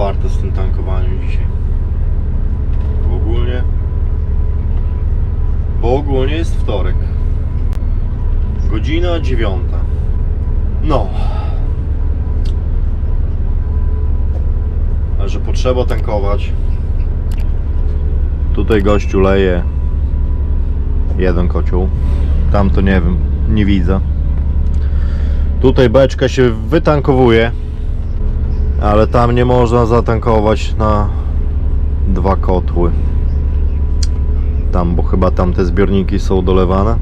otwarte z tym tankowaniem dzisiaj. Bo ogólnie... Bo ogólnie jest wtorek. Godzina dziewiąta. No. A że potrzeba tankować. Tutaj gościu leje jeden kocioł. Tam to nie wiem, nie widzę. Tutaj beczka się wytankowuje, ale tam nie można zatankować na dwa kotły. Tam, bo chyba tam te zbiorniki są dolewane.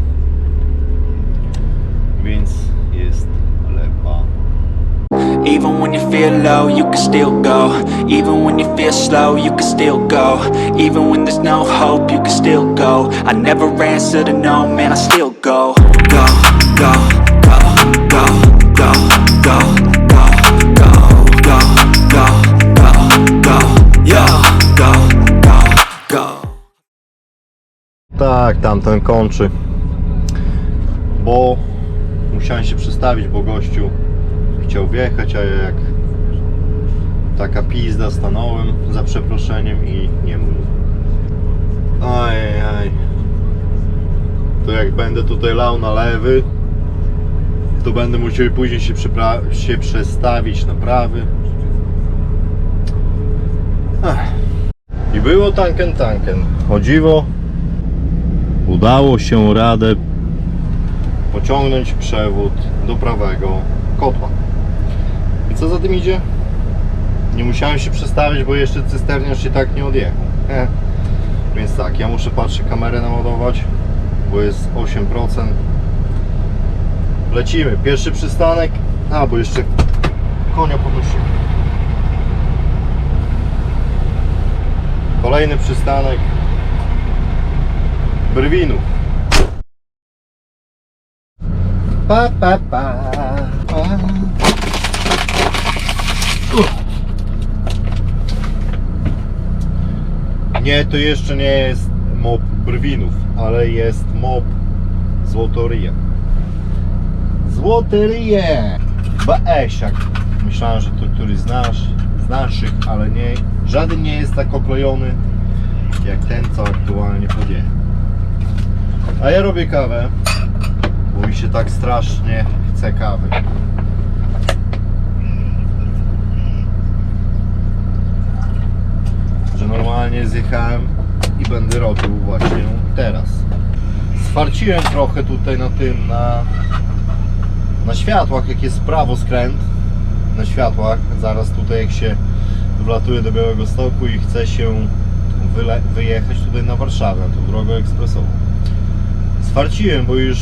Więc jest lepa. Even when you feel low, you can still go. Even when you feel slow, you can still go. Even when there's no hope, you can still go. I never answer to no, man, I still go. Go, go, Tak, tamten kończy. Bo musiałem się przestawić, bo gościu chciał wjechać, a ja jak taka pizda stanąłem za przeproszeniem i nie mógł. Ajajaj. To jak będę tutaj lał na lewy, to będę musiał później się, się przestawić na prawy. Ech. I było tanken tanken. O dziwo, udało się radę pociągnąć przewód do prawego kotła. I co za tym idzie? Nie musiałem się przestawić, bo jeszcze cysterniarz się tak nie odjechał. Więc tak, ja muszę patrzeć kamerę naładować, bo jest 8%. Lecimy. Pierwszy przystanek. A, bo jeszcze konia podnosimy. Kolejny przystanek. Brwinów. Pa, pa, pa, pa. Nie, to jeszcze nie jest mob Brwinów, ale jest mob Złotoryje. Złotoryje! Baesiak. Myślałem, że to któryś z, nasz, z naszych, ale nie. Żaden nie jest tak oklejony jak ten, co aktualnie podjechał. A ja robię kawę, bo mi się tak strasznie chce kawy. Że normalnie zjechałem i będę robił właśnie teraz. Sfarciłem trochę tutaj na tym, na, na światłach, jak jest prawo skręt, na światłach, zaraz tutaj jak się wlatuje do Białego Stoku i chce się wyjechać tutaj na Warszawę, tą drogę ekspresową. Sfarciłem, bo już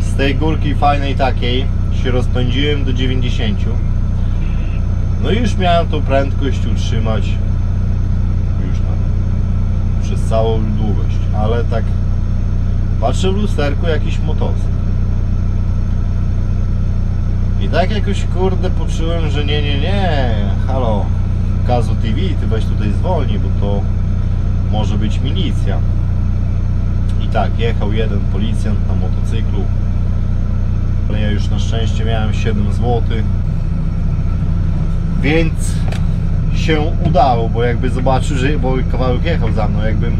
z tej górki fajnej takiej się rozpędziłem do 90. No i już miałem tą prędkość utrzymać już tam przez całą długość, ale tak patrzę w lusterku jakiś motocykl. I tak jakoś kurde poczułem, że nie, nie, nie, halo, Kazu TV, ty weź tutaj zwolnij, bo to może być milicja. Tak, jechał jeden policjant na motocyklu, ale ja już na szczęście miałem 7 zł, więc się udało, bo jakby zobaczył, że bo kawałek jechał za mną, jakbym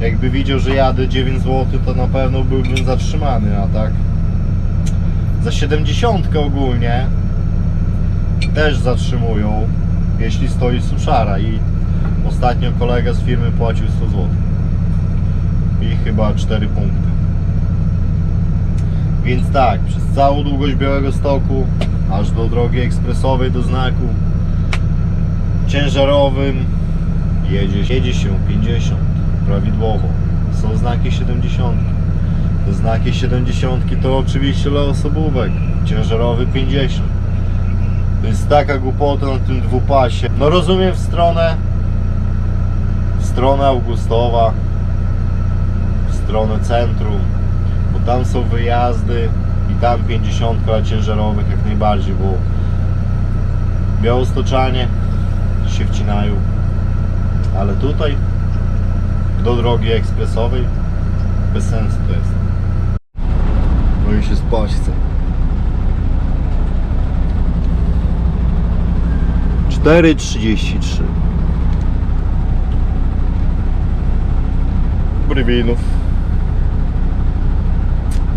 jakby widział, że jadę 9 zł, to na pewno byłbym zatrzymany, a tak za 70 ogólnie też zatrzymują, jeśli stoi suszara. I ostatnio kolega z firmy płacił 100 zł i chyba 4 punkty. Więc tak, przez całą długość Białego Stoku, aż do drogi ekspresowej, do znaku ciężarowym jedzie, jedzie się 50 prawidłowo. Są znaki 70. Te znaki 70 to oczywiście dla osobówek, ciężarowy 50. To jest taka głupota na tym dwupasie. No rozumiem w stronę w stronę Augustowa, stronę centrum, bo tam są wyjazdy i tam 50 dla ciężarowych jak najbardziej, bo białostoczanie się wcinają, ale tutaj do drogi ekspresowej bez sensu to jest. No i się spać chce. 4,33 Brywinów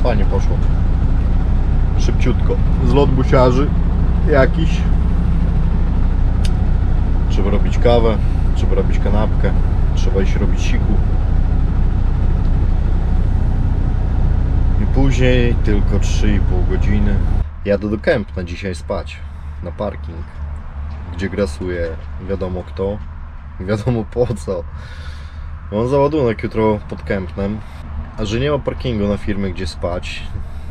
Fajnie poszło. Szybciutko. Zlot busiarzy Jakiś. Trzeba robić kawę Trzeba robić kanapkę Trzeba iść robić siku. I później tylko 3,5 godziny. Jadę do Kępna dzisiaj spać Na parking Gdzie grasuje wiadomo kto Wiadomo po co. Mam załadunek jutro pod Kępnem A że nie ma parkingu na firmy gdzie spać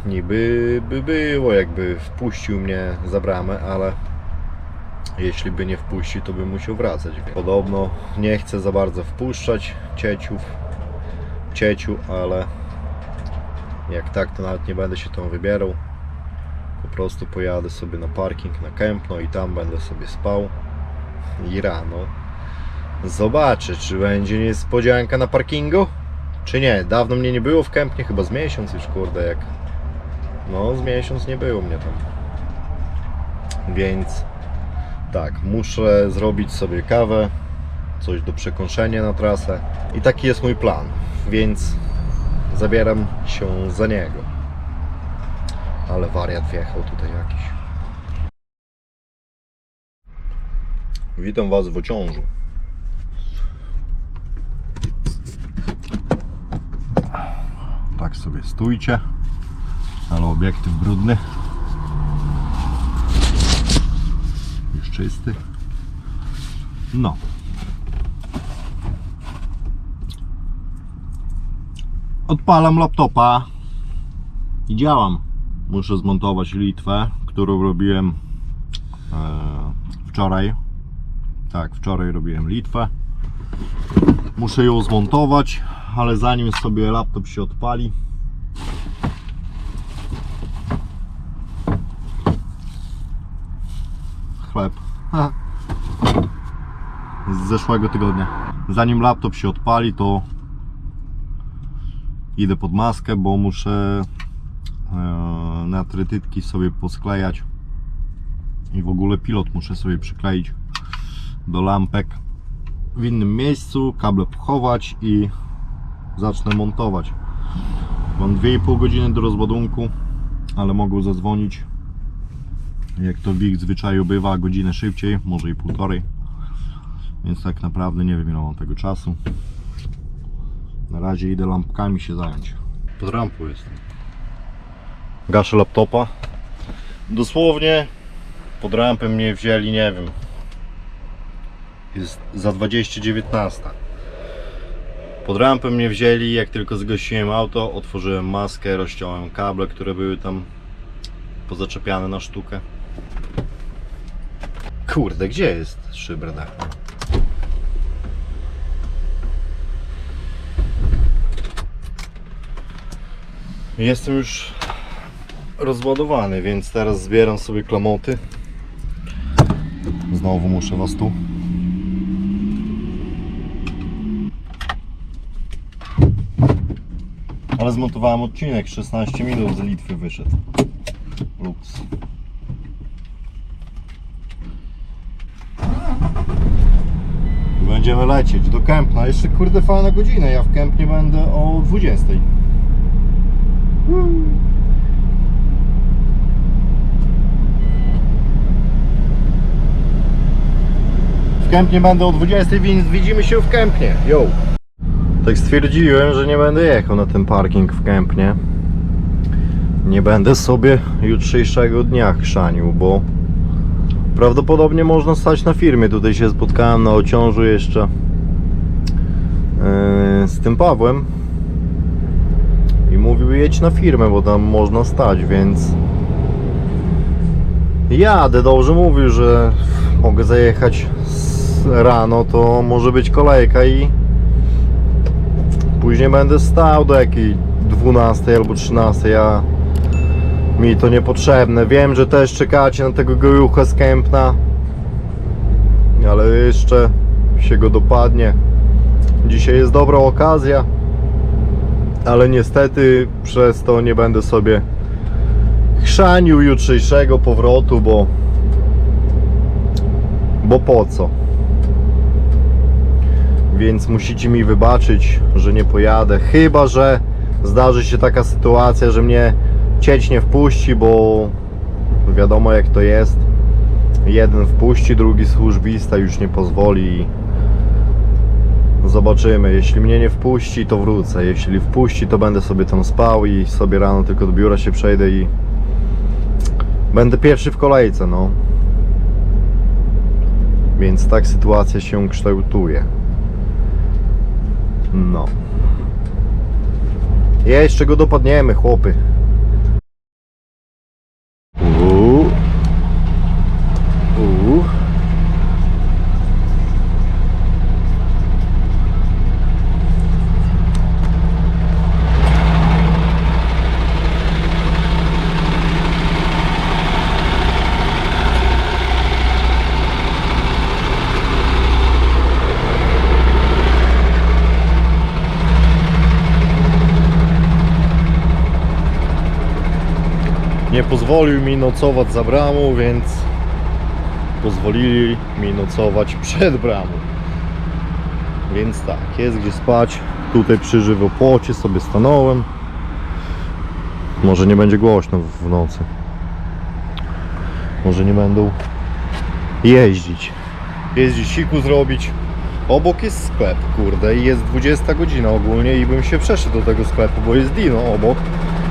Niby by było jakby wpuścił mnie za bramę, ale jeśli by nie wpuścił, to bym musiał wracać. Podobno nie chcę za bardzo wpuszczać cieciów, cieciu, ale jak tak, to nawet nie będę się tam wybierał. Po prostu pojadę sobie na parking na Kępno i tam będę sobie spał. I rano zobaczę, czy będzie niespodzianka na parkingu, czy nie. Dawno mnie nie było w Kępnie, chyba z miesiąc już, kurde, jak... No, z miesiąc nie było mnie tam. Więc tak, muszę zrobić sobie kawę, coś do przekąszenia na trasę i taki jest mój plan, więc zabieram się za niego. Ale wariat wjechał tutaj jakiś. Witam Was w ociążu. Tak sobie stójcie, ale obiektyw brudny. Już czysty. No. Odpalam laptopa i działam. Muszę zmontować Litwę, którą robiłem e, wczoraj. Tak, wczoraj robiłem Litwę. Muszę ją zmontować, ale zanim sobie laptop się odpali, chleb. Z zeszłego tygodnia. Zanim laptop się odpali, to idę pod maskę, bo muszę e, na trytytki sobie posklejać i w ogóle pilot muszę sobie przykleić do lampek w innym miejscu, kable pochować i zacznę montować. Mam 2,5 godziny do rozładunku, ale mogą zadzwonić jak to w ich zwyczaju bywa, godzinę szybciej, może i półtorej. Więc tak naprawdę nie wiem ile mam tego czasu. Na razie idę lampkami się zająć. Pod rampą jestem. Gaszę laptopa. Dosłownie pod rampę mnie wzięli, nie wiem. Jest za 20.19. Pod rampę mnie wzięli, jak tylko zgasiłem auto, otworzyłem maskę, rozciąłem kable, które były tam pozaczepiane na sztukę. Kurde, gdzie jest szybra Jestem już rozładowany, więc teraz zbieram sobie klamoty. Znowu muszę was tu. Ale zmontowałem odcinek, 16 minut z Litwy wyszedł. Lux. Będziemy lecieć do Kępna. Jeszcze kurde fajna godzina. Ja w Kępnie będę o 20. W Kępnie będę o 20, więc widzimy się w Kępnie. Yo! Tak stwierdziłem, że nie będę jechał na ten parking w Kępnie. Nie będę sobie jutrzejszego dnia chrzanił, bo prawdopodobnie można stać na firmie. Tutaj się spotkałem na ociążu jeszcze yy, z tym Pawłem i mówił jedź na firmę, bo tam można stać, więc jadę. Dobrze mówił, że mogę zajechać rano, to może być kolejka i później będę stał do jakiej 12 albo 13. Ja mi to niepotrzebne. Wiem, że też czekacie na tego gojucha z Kępna, ale jeszcze się go dopadnie. Dzisiaj jest dobra okazja, ale niestety przez to nie będę sobie chrzanił jutrzejszego powrotu, bo Bo po co? Więc musicie mi wybaczyć, że nie pojadę. Chyba, że zdarzy się taka sytuacja, że mnie cieć nie wpuści, bo wiadomo jak to jest. Jeden wpuści, drugi służbista już nie pozwoli. Zobaczymy. Jeśli mnie nie wpuści, to wrócę. Jeśli wpuści, to będę sobie tam spał i sobie rano tylko do biura się przejdę i będę pierwszy w kolejce, no. Więc tak sytuacja się kształtuje. No. Jeszcze go dopadniemy, chłopy. Pozwolił mi nocować za bramą, więc pozwolili mi nocować przed bramą. Więc tak, jest gdzie spać. Tutaj przy żywopłocie sobie stanąłem. Może nie będzie głośno w nocy. Może nie będą jeździć. Jeździć siku zrobić. Obok jest sklep, kurde, i jest 20 godzina ogólnie i bym się przeszedł do tego sklepu, bo jest Dino obok.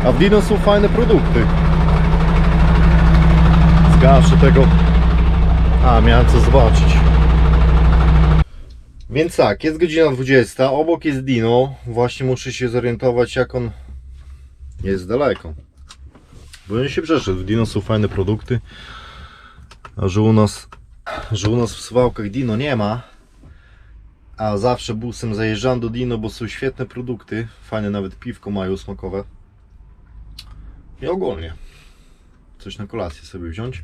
A w Dino są fajne produkty. Zgaszę tego. A, miałem co zobaczyć. Więc tak, jest godzina 20, obok jest Dino. Właśnie muszę się zorientować jak on jest daleko. Bo nie się przeszedł. W Dino są fajne produkty. A że u nas, że u nas w Suwałkach Dino nie ma. A zawsze busem zajeżdżam do Dino, bo są świetne produkty. Fajne nawet piwko mają smakowe. I ogólnie coś na kolację sobie wziąć.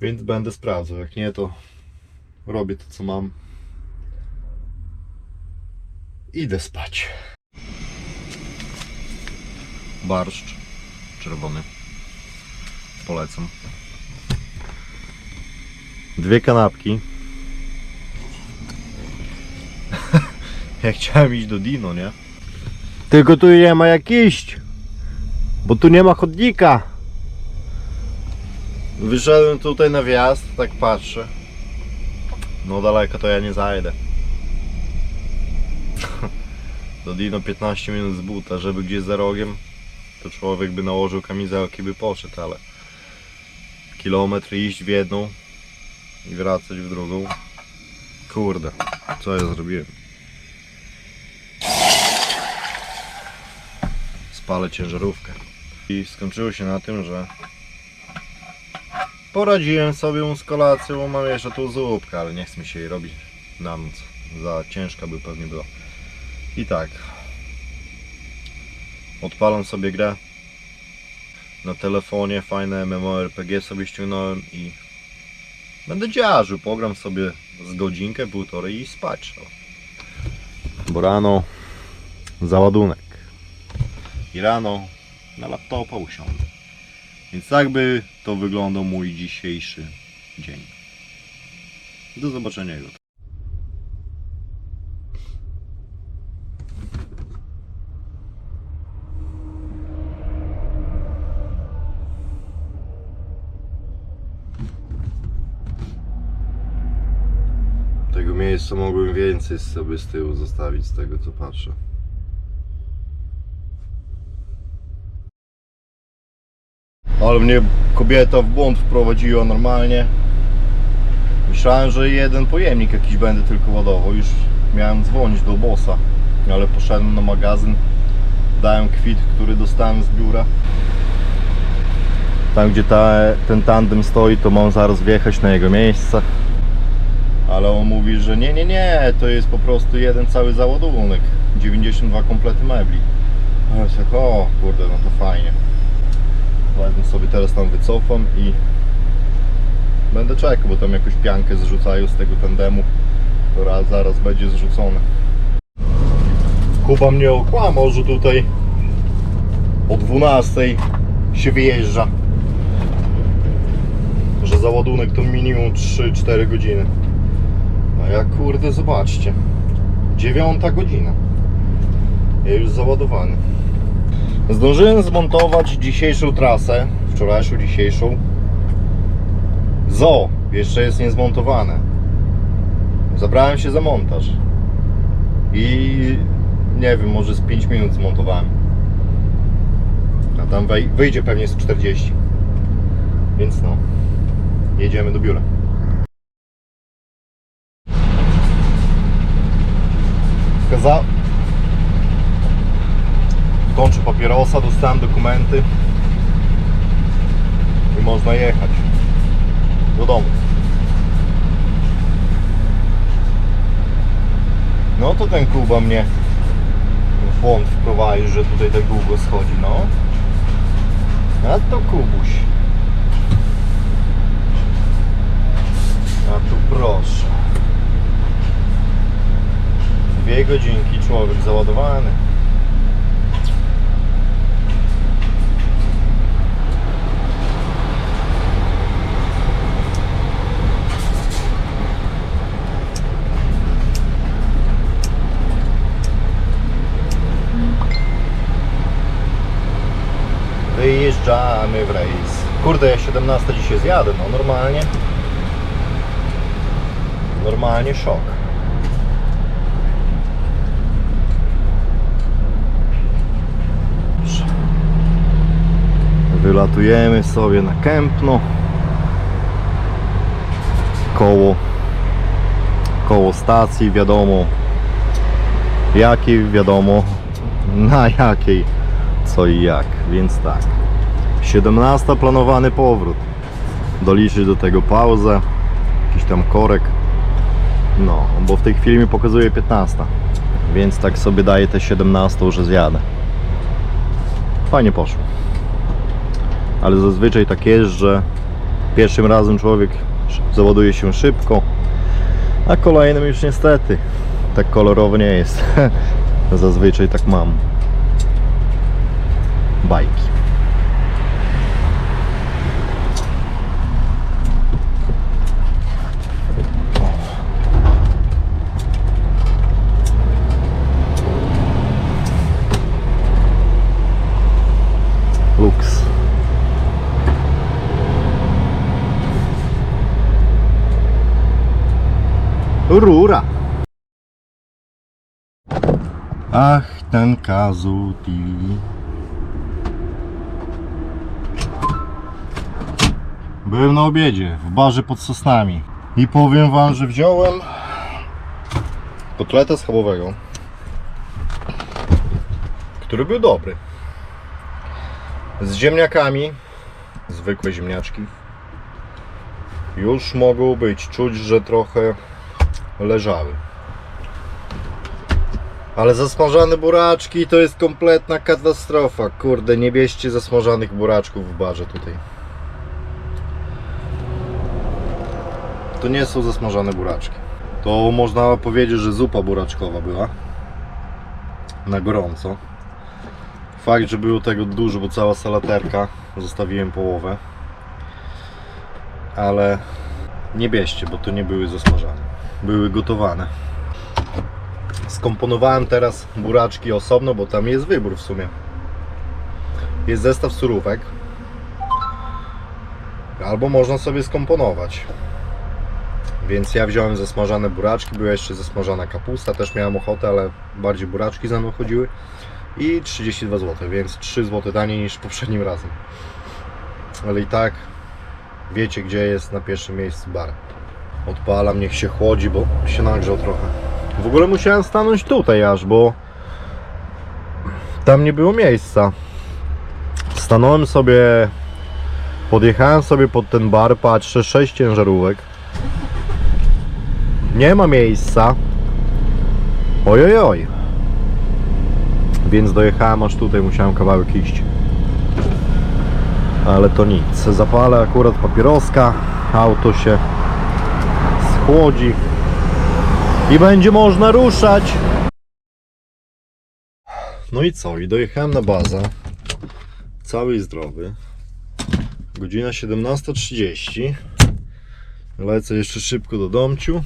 Więc będę sprawdzał. Jak nie, to robię to, co mam. Idę spać. Barszcz czerwony. Polecam. Dwie kanapki. ja chciałem iść do Dino, nie? Tylko tu nie ma jak iść. Bo tu nie ma chodnika. Wyszedłem tutaj na wjazd, tak patrzę. No daleko to ja nie zajdę. Do Dino 15 minut z buta, żeby gdzieś za rogiem, to człowiek by nałożył kamizelkę by poszedł, ale kilometr iść w jedną i wracać w drugą. Kurde, co ja zrobiłem? Spalę ciężarówkę. I skończyło się na tym, że Poradziłem sobie z kolacją, mam jeszcze tą zupkę, ale nie chcę mi się jej robić na noc. Za ciężka by pewnie była. I tak. Odpalam sobie grę. Na telefonie fajne MMORPG sobie ściągnąłem i będę dziarzył. Pogram sobie z godzinkę, półtorej i spać trzeba. Bo rano załadunek. I rano na laptopa usiądę. Więc tak by to wyglądał mój dzisiejszy dzień. Do zobaczenia jutro. Tego miejsca mogłem więcej sobie z tyłu zostawić z tego co patrzę. Ale mnie kobieta w błąd wprowadziła normalnie. Myślałem, że jeden pojemnik jakiś będę tylko ładował. Już miałem dzwonić do bossa, ale poszedłem na magazyn. Dałem kwit, który dostałem z biura. Tam gdzie ta, ten tandem stoi, to mam zaraz wjechać na jego miejsce. Ale on mówi, że nie, nie, nie, to jest po prostu jeden cały załadunek. 92 komplety mebli. A ja tak, o kurde, no to fajnie. Wezmę sobie teraz tam wycofam i będę czekał, bo tam jakąś piankę zrzucają z tego tandemu, która zaraz będzie zrzucona. Kuba mnie okłamał, że tutaj o 12 się wyjeżdża. że załadunek to minimum 3-4 godziny. A ja kurde, zobaczcie. Dziewiąta godzina. Ja już załadowany. Zdążyłem zmontować dzisiejszą trasę, wczorajszą, dzisiejszą. Zo jeszcze jest niezmontowane. Zabrałem się za montaż. I nie wiem, może z 5 minut zmontowałem. A tam wyjdzie pewnie z 40. Więc no, jedziemy do biura. Kaza... Kończę papierosa, dostałem dokumenty i można jechać do domu. No to ten Kuba mnie w błąd wprowadził, że tutaj tak długo schodzi, no. A to Kubuś. A tu proszę. Dwie godzinki człowiek załadowany. Wyjeżdżamy w rejs. Kurde, ja 17 dzisiaj zjadę, no normalnie. Normalnie szok. Wylatujemy sobie na Kępno. Koło koło stacji, wiadomo jakiej, wiadomo na jakiej, co i jak, więc tak 17 planowany powrót. Doliczyć do tego pauzę jakiś tam korek. No, bo w tej chwili mi pokazuje 15 więc tak sobie daję te 17, że zjadę. Fajnie poszło. Ale zazwyczaj tak jest, że pierwszym razem człowiek załaduje się szybko a kolejnym już niestety tak kolorowo nie jest. Zazwyczaj tak mam. Bajki Rura. Ach, ten Kazuti. Byłem na obiedzie w barze pod sosnami i powiem wam, że wziąłem kotleta schabowego, który był dobry z ziemniakami, zwykłe ziemniaczki. Już mogą być, czuć, że trochę leżały. Ale zasmażane buraczki to jest kompletna katastrofa. Kurde, nie bierzcie zasmażanych buraczków w barze tutaj. To nie są zasmażane buraczki. To można powiedzieć, że zupa buraczkowa była. Na gorąco. Fakt, że było tego dużo, bo cała salaterka, zostawiłem połowę. Ale nie bierzcie, bo to nie były zasmażane. Były gotowane. Skomponowałem teraz buraczki osobno, bo tam jest wybór w sumie. Jest zestaw surówek. Albo można sobie skomponować. Więc ja wziąłem zasmażane buraczki, była jeszcze zasmażana kapusta, też miałem ochotę, ale bardziej buraczki za mną chodziły i 32 zł, więc 3 zł taniej niż poprzednim razem. Ale i tak wiecie gdzie jest na pierwszym miejscu bar. Odpalam, niech się chłodzi, bo się nagrzał trochę. W ogóle musiałem stanąć tutaj aż, bo tam nie było miejsca. Stanąłem sobie, podjechałem sobie pod ten bar, patrzę, 6 ciężarówek. Nie ma miejsca. Oj, oj, oj. Więc dojechałem aż tutaj, musiałem kawałek iść. Ale to nic. Zapalę akurat papieroska, auto się i będzie można ruszać. No i co? I dojechałem na bazę. Cały i zdrowy. Godzina 17.30. Lecę jeszcze szybko do domciu.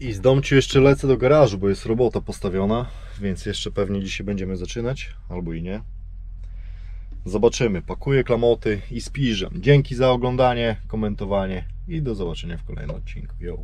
I z domciu jeszcze lecę do garażu, bo jest robota postawiona, więc jeszcze pewnie dzisiaj będziemy zaczynać, albo i nie. Zobaczymy. Pakuję klamoty i spiżam. Dzięki za oglądanie, komentowanie i do zobaczenia w kolejnym odcinku. Yo.